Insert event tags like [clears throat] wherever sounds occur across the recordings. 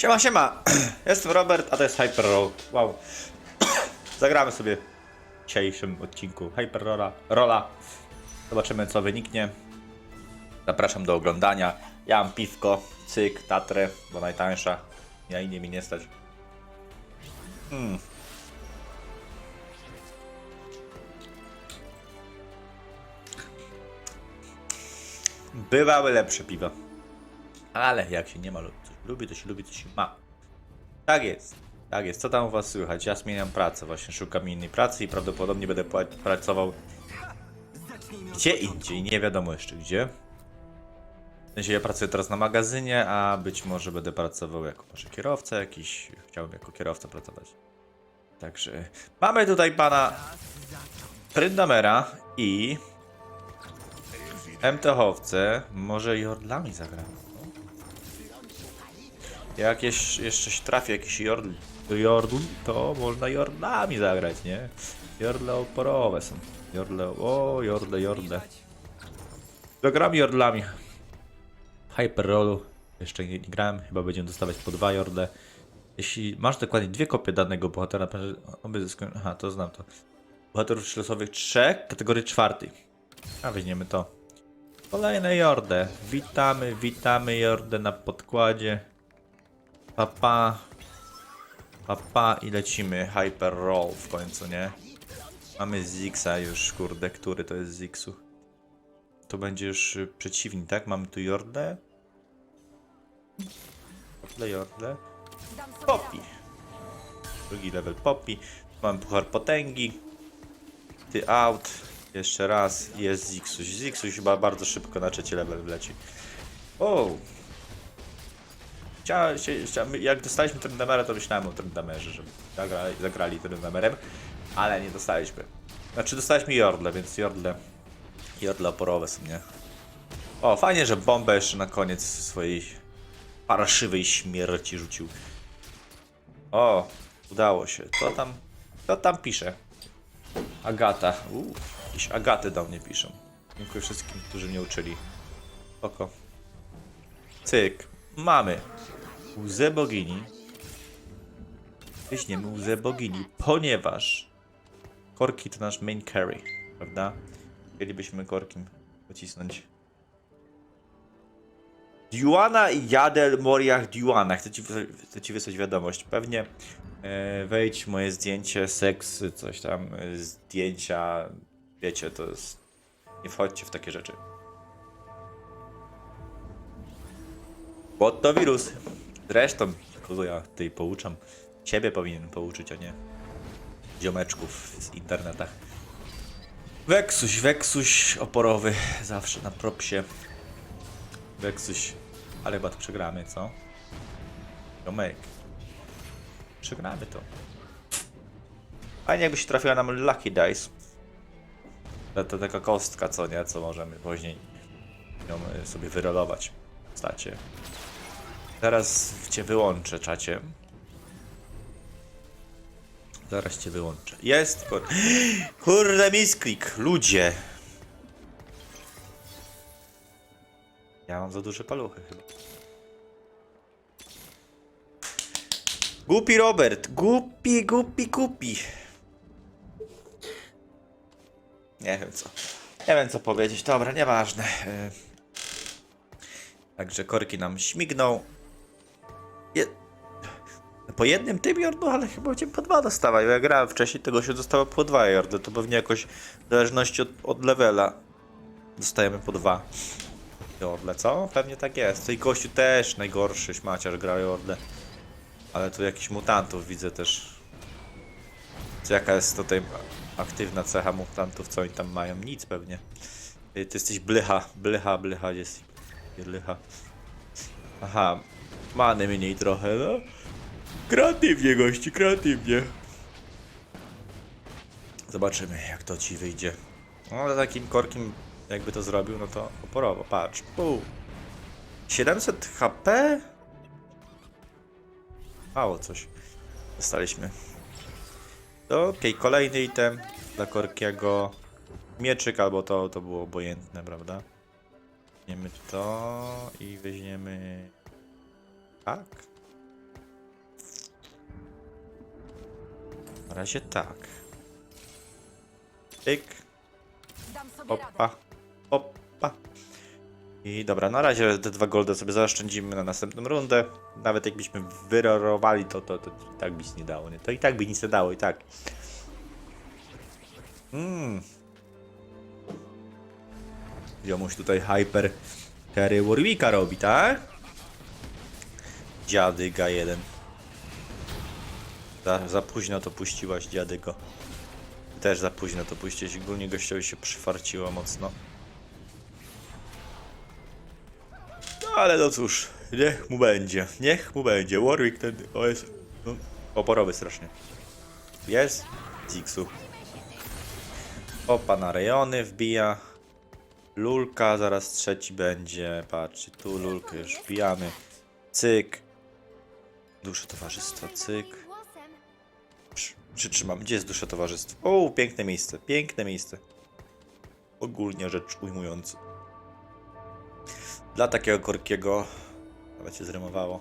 Siema, siema! [clears throat] Jestem Robert, a to jest Hyper Roll. Wow. [clears throat] Zagramy sobie w dzisiejszym odcinku Hyper Rolla. Rolla. Zobaczymy co wyniknie. Zapraszam do oglądania. Ja mam piwko, cyk, tatrę, bo najtańsza. Ja innej mi nie stać. Mm. Bywały lepsze piwa. Ale jak się nie ma lub lubi, to się lubi, to się ma. Tak jest. Tak jest. Co tam u was słychać? Ja zmieniam pracę, właśnie szukam innej pracy i prawdopodobnie będę pracował gdzie indziej, nie wiadomo jeszcze gdzie. W sensie ja pracuję teraz na magazynie, a być może będę pracował jako może kierowca jakiś. Chciałbym jako kierowca pracować. Także mamy tutaj pana Pryndamera i MTH-owce. Może Jordlami zagramy. Jak jeszcze się trafi jakiś Jordl, Jordl, to można Jordlami zagrać, nie? Jordle oporowe są. Jordle, o, Jordle, Jordle. Zagram Jordlami. Hyper Rollu. Jeszcze nie, nie grałem, chyba będziemy dostawać po dwa Jordle. Jeśli masz dokładnie dwie kopie danego bohatera, oby zyskują... Aha, to znam to. Bohaterów losowych trzech, kategorii czwartej. A weźmiemy to. Kolejne Jordę. Witamy, witamy Jordę na podkładzie. Papa. Papa i lecimy. Hyper Roll w końcu, nie? Mamy Zixa już, kurde, który to jest Zixu? To będzie już y, przeciwnik, tak? Mamy tu Jordę. Jordle, Jordle. Poppy. Drugi level Poppy. Mamy puchar potęgi. Ty out. Jeszcze raz. Jest Zixuś. Zixuś chyba bardzo szybko na trzeci level wleci. O! Się- chciałem, jak dostaliśmy Trendamera, to myślałem o Trendamerze, żeby zagrali, zagrali Trendamerem, ale nie dostaliśmy. Znaczy dostaliśmy Jordle, więc Jordle, Jordle oporowe są, nie? O, fajnie, że bombę jeszcze na koniec swojej paraszywej śmierci rzucił. O, udało się. Co tam, co tam pisze? Agata. Uuu, jakieś Agaty do mnie piszą. Dziękuję wszystkim, którzy mnie uczyli. Oko. Cyk. Mamy. Łzę bogini. Weźmiemy łzę bogini, ponieważ Korki to nasz main carry, prawda? Chcielibyśmy Korkim pocisnąć. Diuana i Jadel Moriach Diuana. Chcę ci, chcę ci wysłać wiadomość. Pewnie e, wejdź moje zdjęcie, seks, coś tam, e, zdjęcia. Wiecie, to jest. Nie wchodźcie w takie rzeczy. Bo to wirus. Zresztą, kogo ja tutaj pouczam? Ciebie powinien pouczyć, a nie ziomeczków z internetach. Weksuś, Weksuś oporowy, zawsze na propsie. Weksuś, ale to przegramy, co? Ziomek. Przegramy to. Fajnie jakby się trafiła nam Lucky Dice. To taka kostka, co nie? Co możemy później ją y, sobie wyrolować w stacie. Zaraz cię wyłączę, czacie. Zaraz cię wyłączę. Jest! Kur... [gasps] Kurde, misklik! Ludzie! Ja mam za duże paluchy chyba. Głupi Robert! Głupi, głupi, głupi! Nie wiem co. Nie wiem co powiedzieć. Dobra, nieważne. Y, Także korki nam śmigną. Je... Po jednym tym jordu, ale chyba cię po dwa dostawają. Ja grałem wcześniej, tego się dostało po dwa jordy. To pewnie jakoś w zależności od, od levela dostajemy po dwa jordle, co? Pewnie tak jest. Tej gościu też najgorszy śmaciarz gra jordle. Ale tu jakichś mutantów widzę też. Co jaka jest tutaj aktywna cecha mutantów, co oni tam mają? Nic pewnie. Ty, ty jesteś blycha, blycha, blycha, jest blycha. Aha, many mniej trochę, no. Kreatywnie, gości, kreatywnie. Zobaczymy, jak to ci wyjdzie. No, takim korkiem, jakby to zrobił, no to oporowo, patrz. Uu. 700 HP? Mało coś. Dostaliśmy. Okej, kolejny item dla Korkiego. Mieczyk albo to, to było obojętne, prawda? Weźmiemy to i weźmiemy tak. Na razie tak. Tyk. Opa. Opa. I dobra, na razie te dwa golda sobie zaoszczędzimy na następną rundę. Nawet jakbyśmy wyrorowali, to, to, to, i tak by się nie dało. Nie? To i tak by nic nie dało, i tak. Mmm. Jomuś tutaj hyper Terry Warwicka robi, tak? Dziadyga jeden. Za, za późno to puściłaś, dziadygo. Też za późno to puściłeś. Ogólnie gościowi się przyfarciło mocno. No ale no cóż, niech mu będzie. Niech mu będzie. Warwick ten o jest no, oporowy strasznie. Jest? Zixu. Opa na rejony wbija. Lulka, zaraz trzeci będzie. Patrzcie, tu lulkę już wbijamy. Cyk. Dusze towarzystwa, cyk. Przytrzymam. Gdzie jest dusza towarzystwa? O, piękne miejsce, piękne miejsce. Ogólnie rzecz ujmując. Dla takiego korkiego, nawet się zrymowało,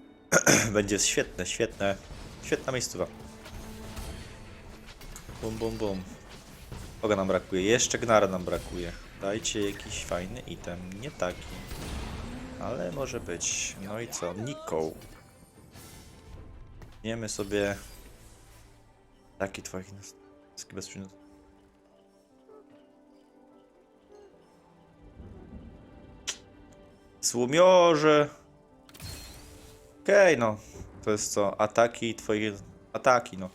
[clears throat] będzie świetne, świetne, świetna miejscowa. Bum, bum, bum. Kogo nam brakuje? Jeszcze gnara nam brakuje. Dajcie jakiś fajny item, nie taki. Ale może być. No i co? Niko. Wiemy sobie Taki twoich nas. bez przynosu. Słumiorze. Okej, no. To jest co? Ataki twoje. Ataki, no.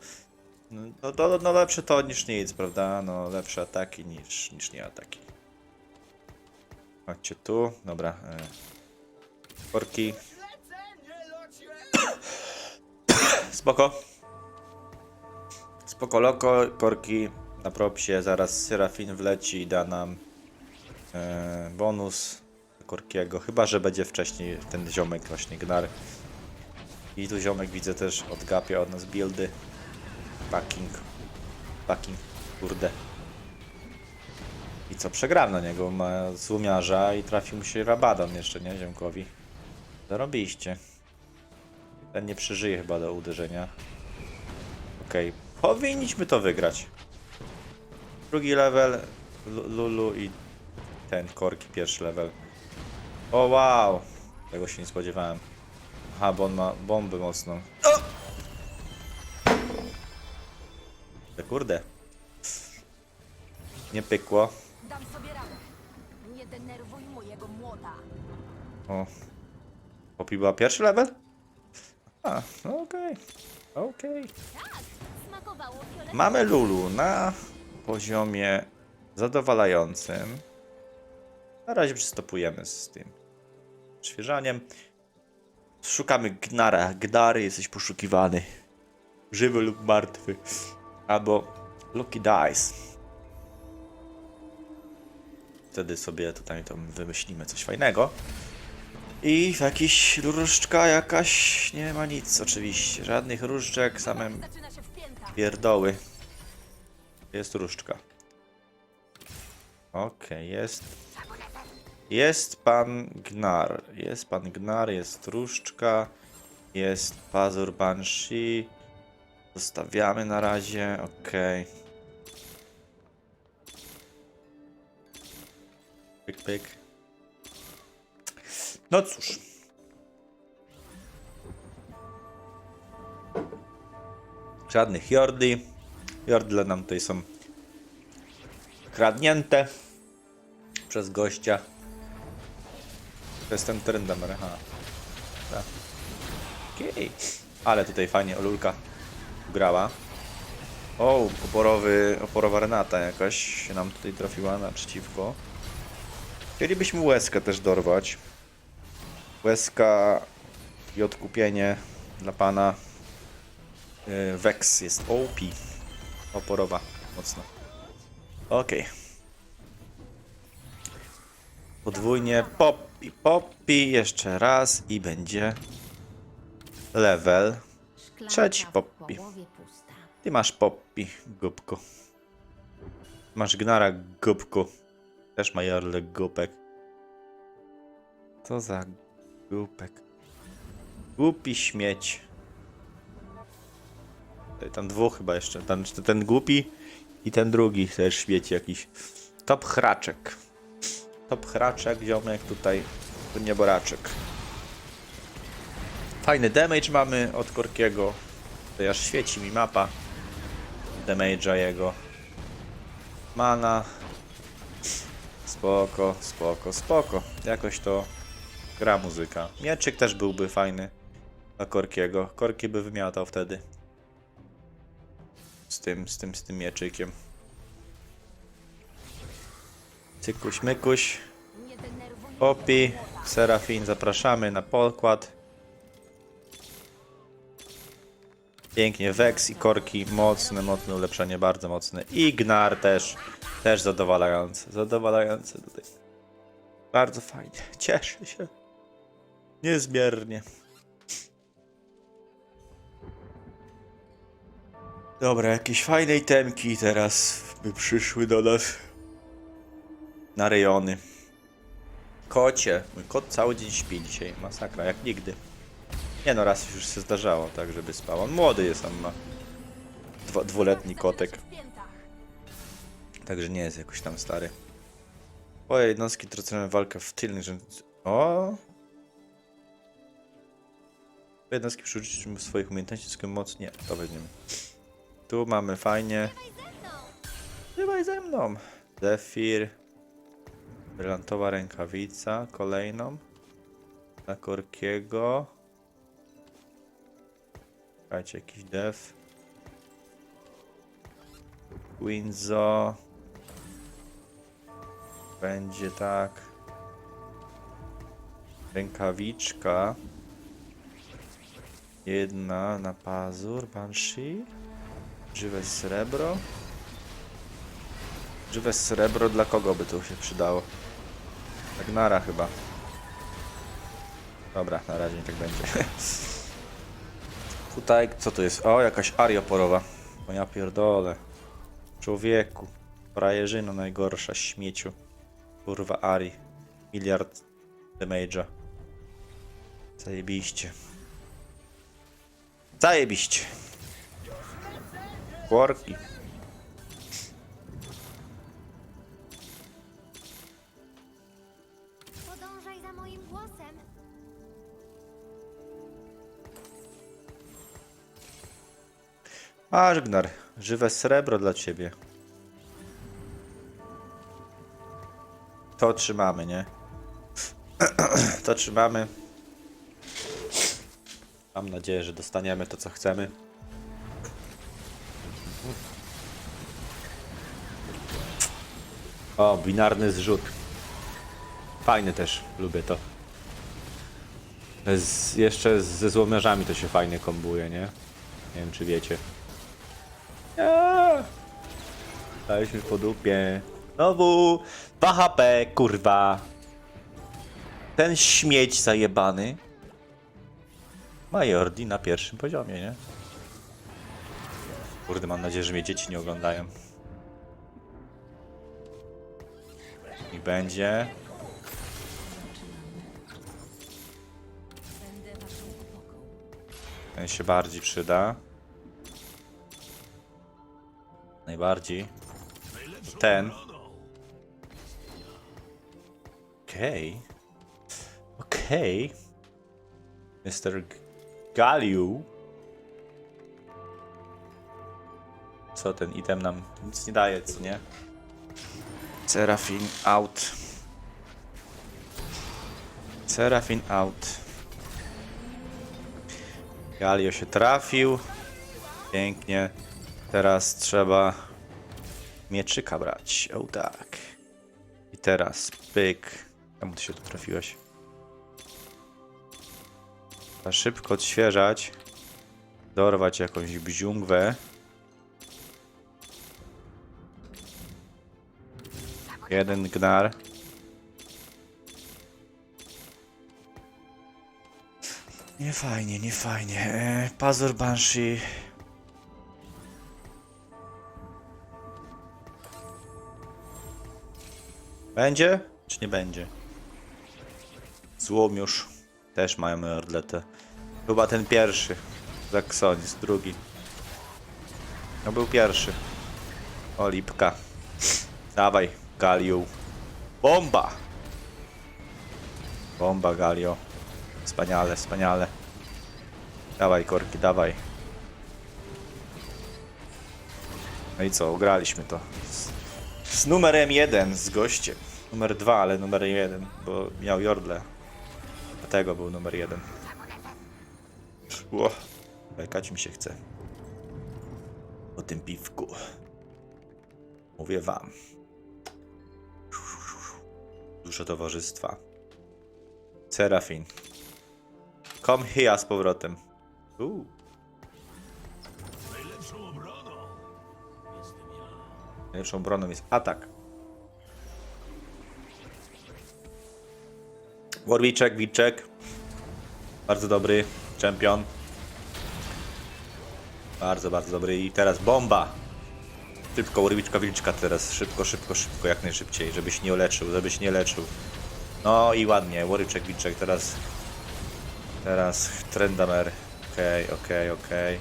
No, no, no, no lepsze to niż nic, prawda? No lepsze ataki niż, niż nie ataki. Chodźcie tu. Dobra. E. Korki. Spoko. Spoko loko, korki na propsie, zaraz Serafin wleci i da nam e, bonus korkiego, chyba że będzie wcześniej ten ziomek właśnie Gnar. I tu ziomek widzę też odgapia od nas buildy. Packing. Packing, kurde. I co, przegram na niego, ma złumiarza i trafił mu się Rabadon jeszcze, nie, ziomkowi. Zarobiliście. Ten nie przeżyje chyba do uderzenia. Okej, powinniśmy to wygrać. Drugi level, Lu- Lulu i ten korki pierwszy level. O wow! Tego się nie spodziewałem. Aha, bo on ma bombę mocną. O! Te Kurde. Nie pykło. Dam sobie radę. Nie denerwuj mojego młoda. O. Popi była pierwszy level? A, no okej. Okej. Smakowało fioletowo. Mamy Lulu na poziomie zadowalającym. Na razie przystopujemy z tym świeżaniem. Szukamy Gnara. Gnar jesteś poszukiwany. Żywy lub martwy. Albo Lucky Dice. Wtedy sobie tutaj to wymyślimy coś fajnego. I jakiś różdżka jakaś nie ma nic oczywiście. Żadnych różdżek, same. Pierdoły. Jest różdżka. Okej, jest. Jest pan Gnar. Jest pan Gnar, jest różdżka. Jest pazur Banshee. Zostawiamy na razie, okej. Pyk, pyk. No cóż. Żadnych jordy. Jordle nam tutaj są kradnięte przez gościa. To jest ten Tryndammer, aha. Tak. Okej. Ale tutaj fajnie Olulka grała. O, oporowy, oporowa Renata jakaś się nam tutaj trafiła naprzeciwko. Chcielibyśmy łezkę też dorwać. Łezka i odkupienie dla pana. Yy, Vex jest OP. Oporowa mocno. Okej. Podwójnie poppy, poppy, jeszcze raz i będzie level. Trzeci pusta. Ty masz poppy, gubku. Masz gnara, gubku. Też ma jarle gupek. Co za głupek. Głupi śmieć. Tam dwóch chyba jeszcze. Ten, ten głupi i ten drugi też świeci jakiś. Top hraczek. Top hraczek, ziomek tutaj. To nieboraczek. Fajny damage mamy od Korkiego. Tutaj aż świeci mi mapa. Damage'a jego. Mana. Spoko, spoko, spoko. Jakoś to gra muzyka. Mieczyk też byłby fajny dla Korkiego. Korki by wymiatał wtedy. Z tym, z tym, z tym mieczykiem. Cykuś, mykuś. Popi, Serafin, zapraszamy na pokład. Pięknie, Vex i Korki, mocne, mocne ulepszenie, bardzo mocne. I Gnar też, też zadowalające, zadowalające tutaj. Bardzo fajnie, cieszę się. Niezmiernie. Dobra, jakieś fajne itemki teraz by przyszły do nas. Na rejony. Kocie. Mój kot cały dzień śpi dzisiaj. Masakra, jak nigdy. Nie no, raz już się zdarzało, tak, żeby spał. On młody jest, on ma dwa, dwuletni kotek. Także nie jest jakoś tam stary. Twoje jednostki tracą walkę w tylnych rzędach. O! Jednostki przy użyciu swoich umiejętności zyskują moc. Nie, to weźmiemy. Tu mamy fajnie. Bywaj ze mną. Zephyr. Brylantowa rękawica. Kolejną. Na Korkiego. Czekajcie, jakiś def. Winzo. Będzie tak. Rękawiczka. Jedna na pazur. Banshee. Żywe srebro. Żywe srebro dla kogo by tu się przydało? Agnara chyba. Dobra, na razie niech tak będzie. [laughs] Tutaj, co to jest? O, jakaś aria porowa. O ja pierdolę. Człowieku. Frajerzyno najgorsza, śmieciu. Kurwa Ari. Miliard damage'a. Zajebiście. Zajebiście. Worki. Podążaj za moim głosem. Masz, Gnar. Żywe srebro dla ciebie. To trzymamy, nie? [clears throat] to trzymamy. Mam nadzieję, że dostaniemy to, co chcemy. O, binarny zrzut. Fajny też, lubię to. Z, jeszcze ze złomiarzami to się fajnie kombuje, nie? Nie wiem, czy wiecie. Eee. Daliśmy po dupie. Znowu 2 HP, kurwa. Ten śmieć zajebany. Majordi na pierwszym poziomie, nie? Kurde, mam nadzieję, że mnie dzieci nie oglądają. I będzie. Ten się bardziej przyda. Najbardziej. Ten. Okej. Okej. Mr. Galiu. Co ten item nam nic nie daje, co nie? Serafin out. Serafin out. Galio się trafił. Pięknie. Teraz trzeba mieczyka brać. O tak. I teraz pyk. Czemu ty się tu trafiłeś? Trzeba szybko odświeżać. Dorwać jakąś bziungwę. Jeden gnar. Nie fajnie, nie fajnie. E, Pazur Banshee. Będzie? Czy nie będzie? Złomiusz. Też mają orletę. Chyba ten pierwszy. Zaksonis, drugi. No był pierwszy. O, lipka. Dawaj, Galiu. Bomba! Bomba, Galio. Wspaniale, wspaniale. Dawaj, korki, dawaj. No i co, ugraliśmy to. Z, z numerem jeden, z gościem. Numer dwa, ale numer jeden, bo miał Jordle. Dlatego był numer jeden. Ło, bekać mi się chce. O tym piwku. Mówię wam. Dużo towarzystwa. Serafin. Come here z powrotem. Uuu. Najlepszą obroną jest atak. Warwiczek, Wiczek. Bardzo dobry. Czempion. Bardzo, bardzo dobry. I teraz bomba. Szybko, Warwiczka, Wilczka teraz. Szybko, szybko, szybko, jak najszybciej. Żebyś nie leczył, żebyś nie leczył. No i ładnie. Warwiczek, Wilczek teraz. Teraz Trendamer. Okej, okej, okej.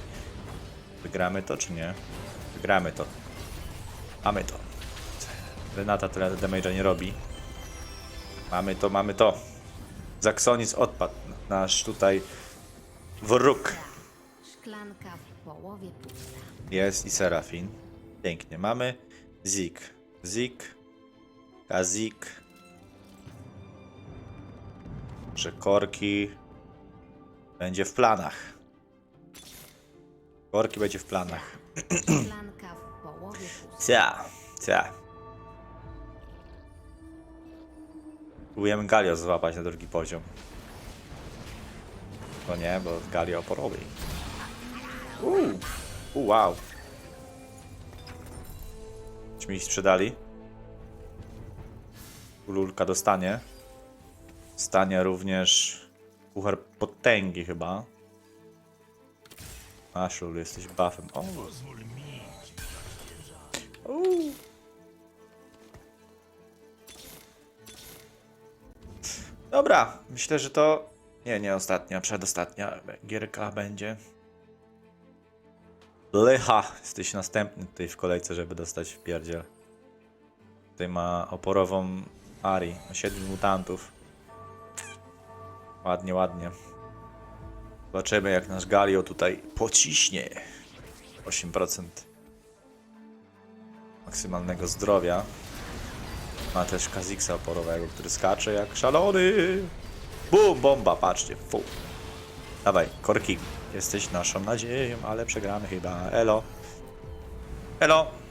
Wygramy to czy nie? Wygramy to. Mamy to. Renata tyle damage'a nie robi. Mamy to, mamy to. Zaksonis odpadł. Nasz tutaj wróg. Szklanka w połowie pusta. Jest i Serafin. Pięknie. Mamy Zik. Zik. Kazik. Że korki będzie w planach. Korki będzie w planach. Szklanka w połowie pusta. Cia, cia. Próbujemy Galio złapać na drugi poziom. No nie, bo Galio oporowy. Uuu, u, wow. Czy mi sprzedali? Ululka dostanie. Stanie również puchar potęgi chyba. Ashul, jesteś buffem. O. Uuu. Dobra, myślę, że to. Nie, nie ostatnia, przedostatnia gierka będzie. Lycha, jesteś następny tutaj w kolejce, żeby dostać w pierdziel. Tutaj ma oporową Ari, ma 7 mutantów. Ładnie, ładnie. Zobaczymy jak nasz Galio tutaj pociśnie. 8% maksymalnego zdrowia. Ma też Kaziksa oporowego, który skacze jak szalony. Bum, bomba, patrzcie. Fu. Dawaj, Korki, jesteś naszą nadzieją, ale przegramy chyba. Elo. Elo.